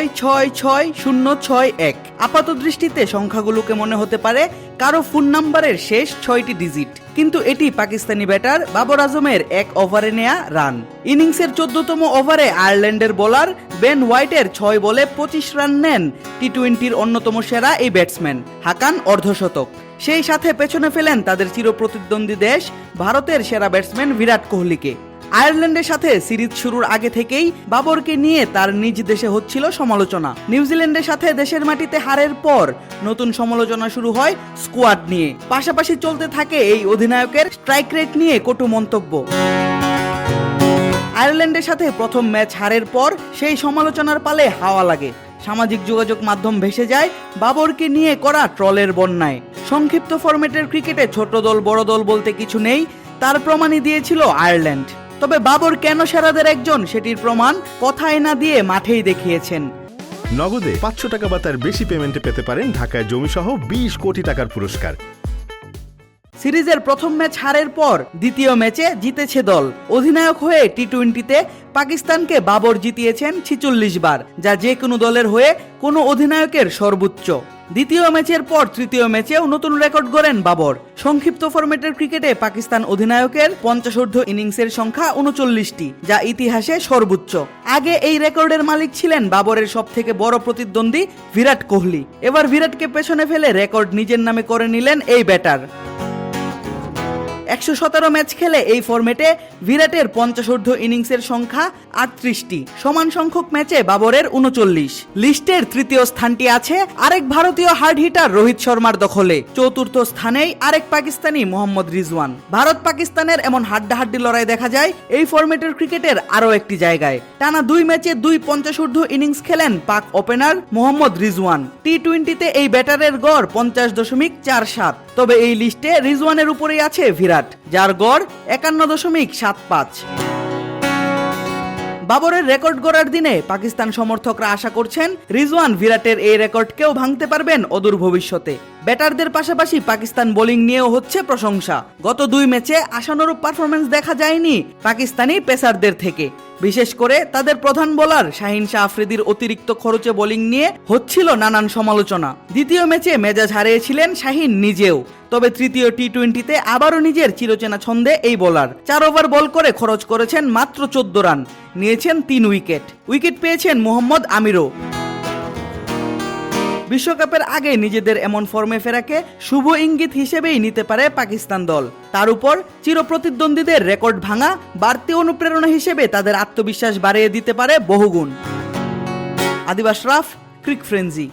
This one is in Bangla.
ছয় ছয় ছয় শূন্য ছয় এক। আপাত দৃষ্টিতে সংখ্যাগুলোকে মনে হতে পারে? কারও ফোন নাম্বারের শেষ ছয়টি ডিজিট। কিন্তু এটি পাকিস্তানি ব্যাটার বাবর আজমের এক ওভারে নেয়া রান। ইনিংসের চোদ্দতম ওভারে আয়ারল্যান্ডের বোলার বেন হোয়াইটের ছয় বলে পঁচিশ রান নেন টি টোয়েন্টির অন্যতম সেরা এই ব্যাটসম্যান, হাকান অর্ধশতক। সেই সাথে পেছনে ফেলেন তাদের চিরপ্রতিদ্বন্দ্বী দেশ, ভারতের সেরা ব্যাটসম্যান বিরাট কোহলিকে। আয়ারল্যান্ডের সাথে সিরিজ শুরুর আগে থেকেই বাবরকে নিয়ে তার নিজ দেশে হচ্ছিল সমালোচনা। নিউজিল্যান্ডের সাথে দেশের মাটিতে হারের পর নতুন সমালোচনা শুরু হয় স্কোয়াড নিয়ে। পাশাপাশি চলতে থাকে এই অধিনায়কের স্ট্রাইক রেট নিয়ে কটু মন্তব্য। আয়ারল্যান্ডের সাথে প্রথম ম্যাচ হারের পর সেই সমালোচনার পালে হাওয়া লাগে। সামাজিক যোগাযোগ মাধ্যম ভেসে যায় বাবরকে নিয়ে করা ট্রলের বন্যায়। সংক্ষিপ্ত ফরম্যাটের ক্রিকেটে ছোট দল, বড় দল বলতে কিছু নেই, তার প্রমাণই দিয়েছিল আয়ারল্যান্ড। তবে বাবর কেন সেরাদের একজন সেটির প্রমাণ কথায় না দিয়ে মাঠেই দেখিয়েছেন। নগদে পাঁচশো টাকা বা তার বেশি পেমেন্টে পেতে পারেন ঢাকায় জমিসহ বিশ কোটি টাকার পুরস্কার। সিরিজের প্রথম ম্যাচ হারের পর দ্বিতীয় ম্যাচে জিতেছে দল। অধিনায়ক হয়ে টি টোয়েন্টিতে পাকিস্তানকে বাবর জিতিয়েছেন ছিচল্লিশ বার যা যে কোনো দলের হয়ে কোনো অধিনায়কের সর্বোচ্চ। দ্বিতীয় ম্যাচের পর তৃতীয় ম্যাচেও নতুন রেকর্ড গড়েন বাবর। সংক্ষিপ্ত ফরম্যাটের ক্রিকেটে পাকিস্তান অধিনায়কের পঞ্চাশোর্ধ ইনিংসের সংখ্যা উনচল্লিশটি, যা ইতিহাসে সর্বোচ্চ। আগে এই রেকর্ডের মালিক ছিলেন বাবরের সব থেকে বড় প্রতিদ্বন্দ্বী বিরাট কোহলি। এবার বিরাটকে পেছনে ফেলে রেকর্ড নিজের নামে করে নিলেন এই ব্যাটার। একশো সতেরো ম্যাচ খেলে এই ফরম্যাটে বিরাটের পঞ্চাশোর্ধ ইনিংসের সংখ্যা আটত্রিশটি। সমান সংখ্যক ম্যাচে বাবরের উনচল্লিশ। লিস্টের তৃতীয় স্থানটি আছে আরেক ভারতীয় হার্ড হিটার রোহিত শর্মার দখলে। চতুর্থ স্থানেই আরেক পাকিস্তানি মোহাম্মদ রিজওয়ান। ভারত পাকিস্তানের এমন হাড্ডাহাড্ডি লড়াই দেখা যায় এই ফরম্যাটের ক্রিকেটের আরও একটি জায়গায়। টানা দুই ম্যাচে দুই পঞ্চাশোর্ধ ইনিংস খেলেন পাক ওপেনার মোহাম্মদ রিজওয়ান। টি টোয়েন্টিতে এই ব্যাটারের গড় পঞ্চাশ দশমিক চার সাত। তবে এই লিস্টে রিজওয়ানের উপরেই আছে বিরাট যার গড় একান্ন দশমিক সাত পাঁচ। বাবরের রেকর্ড গড়ার দিনে পাকিস্তান সমর্থকরা আশা করছেন রিজওয়ান ভিরাটের এই রেকর্ডকেও ভাঙতে পারবেন অদূর ভবিষ্যতে। ব্যাটারদের পাশাপাশি পাকিস্তান বোলিং নিয়েও হচ্ছে প্রশংসা। গত দুই ম্যাচে আশানুরূপ পারফরমেন্স দেখা যায়নি পাকিস্তানি পেসারদের থেকে। বিশেষ করে তাদের প্রধান বোলার শাহিন শাহ আফ্রিদির অতিরিক্ত খরচে বোলিং নিয়ে হচ্ছিল নানান সমালোচনা। দ্বিতীয় ম্যাচে মেজাজ হারিয়েছিলেন শাহিন নিজেও, তবে তৃতীয় টি টোয়েন্টিতে আবারও নিজের চিরচেনা ছন্দে এই বোলার। চার ওভার বল করে খরচ করেছেন মাত্র চোদ্দ রান, নিয়েছেন তিন উইকেট। উইকেট পেয়েছেন মোহাম্মদ আমিরও। বিশ্বকাপের আগে নিজেদের এমন ফর্মে ফেরাকে শুভ ইঙ্গিত হিসেবেই নিতে পারে পাকিস্তান দল। তার উপর চিরপ্রতিদ্বন্দ্বীদের রেকর্ড ভাঙা বাড়তি অনুপ্রেরণা হিসেবে তাদের আত্মবিশ্বাস বাড়িয়ে দিতে পারে বহুগুণ। আদিবাস রাফ, ক্রিক ফ্রেঞ্জি